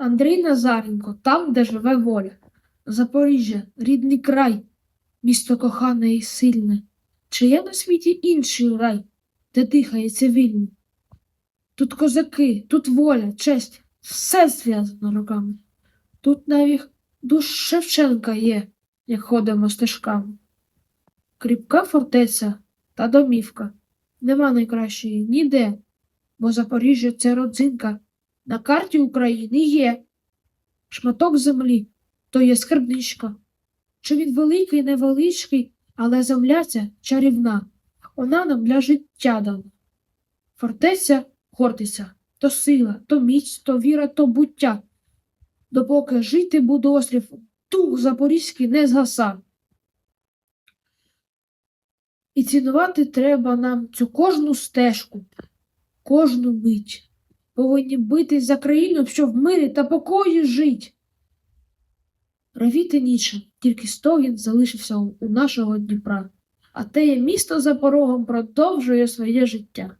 Андрій Назаренко, там, де живе воля. Запоріжжя, рідний край, місто кохане і сильне. Чи є на світі інший рай, де дихається вільно? Тут козаки, тут воля, честь, все зв'язано руками. Тут навіть душ Шевченка є, як ходимо стежками. Кріпка фортеця та домівка. Нема найкращої ніде, бо Запоріжжя це родзинка. На карті України є. Шматок землі то є скарбничка. Чи він великий, невеличкий, але земля ця чарівна. Вона нам для життя дана. Фортеця гордиться, то сила, то міць, то віра, то буття. Допоки жити буде острів, дух запорізький не згасав. І цінувати треба нам цю кожну стежку, кожну мить. Повинні битись за країну, що в мирі та покої жить. Ревіти ніче, тільки стогін залишився у нашого Дніпра, а теє місто за порогом продовжує своє життя.